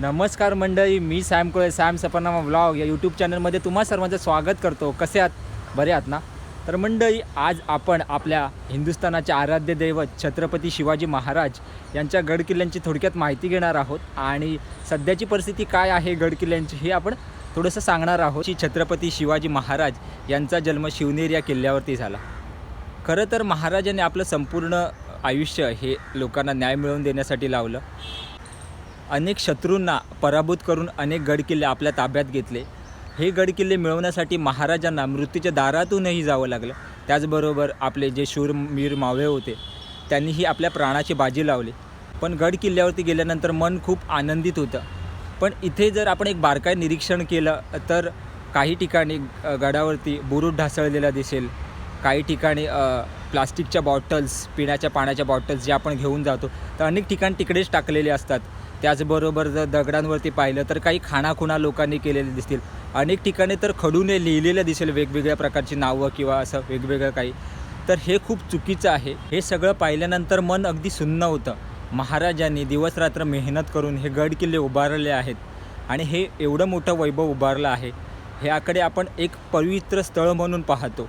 नमस्कार मंडळी मी Sam Kole Sam Sapnama vlog या यूट्यूब चॅनलमध्ये तुम्हा सर्वांचं स्वागत करतो. कसे आहात? बरे आहात ना? तर मंडळी आज आपण आपल्या हिंदुस्थानाचे आराध्य दैवत छत्रपती शिवाजी महाराज यांच्या गडकिल्ल्यांची थोडक्यात माहिती घेणार आहोत. आणि सध्याची परिस्थिती काय आहे गडकिल्ल्यांची हे आपण थोडंसं सांगणार आहोत. की छत्रपती शिवाजी महाराज यांचा जन्म शिवनेर या किल्ल्यावरती झाला. खरं तर महाराजांनी आपलं संपूर्ण आयुष्य हे लोकांना न्याय मिळवून देण्यासाठी लावलं. अनेक शत्रूंना पराभूत करून अनेक गडकिल्ले आपल्या ताब्यात घेतले. हे गडकिल्ले मिळवण्यासाठी महाराजांना मृत्यूच्या दारातूनही जावं लागलं. त्याचबरोबर आपले जे शूरमीर मावळे होते त्यांनीही आपल्या प्राणाची बाजी लावली. पण गड किल्ल्यावरती गेल्यानंतर मन खूप आनंदित होतं. पण इथे जर आपण एक बारकाई निरीक्षण केलं तर काही ठिकाणी गडावरती बुरुड ढासळलेला दिसेल. काही ठिकाणी प्लास्टिकच्या बॉटल्स पिण्याच्या पाण्याच्या बॉटल्स जे आपण घेऊन जातो तर अनेक ठिकाणी तिकडेच टाकलेले असतात. त्याचबरोबर जर दगडांवरती पाहिलं तर काही खाणाखुणा लोकांनी केलेले दिसतील. अनेक ठिकाणी तर खडूने लिहिलेलं दिसेल वेगवेगळ्या प्रकारची नावं किंवा असं वेगवेगळं काही. तर हे खूप चुकीचं आहे. हे सगळं पाहिल्यानंतर मन अगदी सुन्न होतं. महाराजांनी दिवसरात्र मेहनत करून हे गड किल्ले उभारले आहेत आणि हे एवढं मोठं वैभव उभारलं आहे. ह्याकडे आपण एक पवित्र स्थळ म्हणून पाहतो.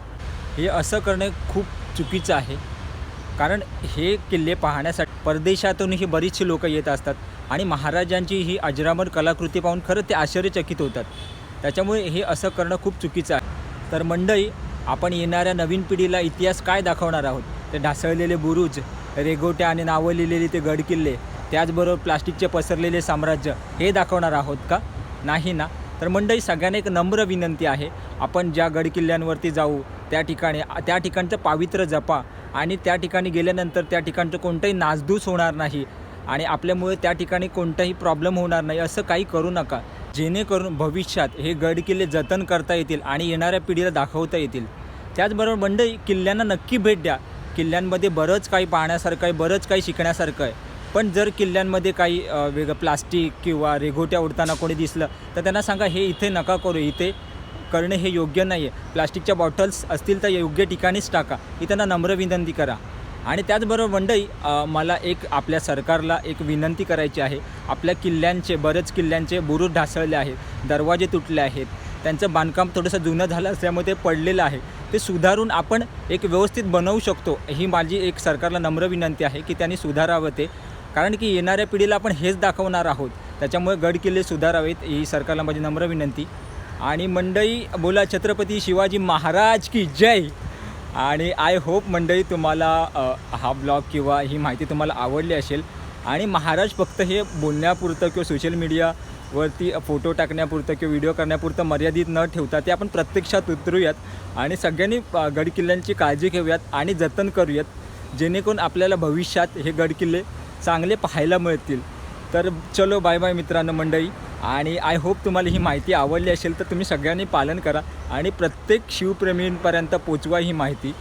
हे असं करणे खूप चुकीचं आहे. कारण हे किल्ले पाहण्यासाठी परदेशातूनही बरीचशी लोकं येत असतात. आणि महाराजांची ही अजरामर कलाकृती पाहून खरं ते आश्चर्यचकित होतात. त्याच्यामुळे हे असं करणं खूप चुकीचं आहे. तर मंडळी आपण येणाऱ्या नवीन पिढीला इतिहास काय दाखवणार आहोत? ते ढासळलेले बुरुज रेगोट्या आणि नावं ते गडकिल्ले त्याचबरोबर प्लास्टिकचे पसरलेले साम्राज्य हे दाखवणार आहोत का? नाही ना? तर मंडळी सगळ्यांना एक नम्र विनंती आहे. आपण ज्या गडकिल्ल्यांवरती जाऊ त्या ठिकाणी त्या ठिकाणचं पावित्र्य जपा आणि त्या ठिकाणी गेल्यानंतर त्या ठिकाणचं कोणतंही नासधूस होणार नाही. आणि आपल्यामुळे त्या ठिकाणी कोणताही प्रॉब्लेम होणार नाही असं काही करू नका. जेणेकरून भविष्यात हे गडकिल्ले जतन करता येतील आणि येणाऱ्या पिढीला दाखवता येतील. त्याचबरोबर मंडळी किल्ल्यांना नक्की भेट द्या. किल्ल्यांमध्ये बरंच काही पाहण्यासारखं आहे बरंच काही शिकण्यासारखं आहे. पण जर किल्ल्यांमध्ये काही वेगळं प्लास्टिक किंवा रेघोट्या उडताना कोणी दिसलं तर त्यांना सांगा हे इथे नका करू इथे करणे हे योग्य नाही आहे प्लास्टिकच्या बॉटल्स असतील तर योग्य ठिकाणीच टाका. ही त्यांना नम्र विनंती करा. आणि त्याचबरोबर मंडई मला एक आपल्या सरकारला एक विनंती करायची आहे. आपल्या किल्ल्यांचे बरेच किल्ल्यांचे बुरुज ढासळले आहेत दरवाजे तुटले आहेत. त्यांचं बांधकाम थोडंसं जुनं झालं असल्यामुळे ते पडलेलं आहे. ते सुधारून आपण एक व्यवस्थित बनवू शकतो ही माझी एक सरकारला नम्र विनंती आहे की त्यांनी सुधारावं ते. कारण की येणाऱ्या पिढीला आपण हेच दाखवणार आहोत. त्याच्यामुळे गड किल्ले सुधारावेत ही सरकारला माझी नम्र विनंती. आणि मंडई बोला छत्रपती शिवाजी महाराज की जय! आणि आय होप मंडळी तुम्हाला हा ब्लॉग किंवा ही माहिती तुम्हाला आवडली असेल. आणि महाराज फक्त हे बोलण्यापुरतं किंवा सोशल मीडियावरती फोटो टाकण्यापुरतं किंवा व्हिडिओ करण्यापुरतं मर्यादित न ठेवता ते आपण प्रत्यक्षात उतरूयात आणि सगळ्यांनी गडकिल्ल्यांची काळजी घेऊयात आणि जतन करूयात जेणेकरून आपल्याला भविष्यात हे गडकिल्ले चांगले पाहायला मिळतील. तर चलो बाय बाय मित्रांनो मंडळी. आणि आय होप तुम्हाला ही माहिती आवडली असेल तर तुम्ही सगळ्यांनी पालन करा आणि प्रत्येक शिवप्रेमींपर्यंत पोचवा ही माहिती.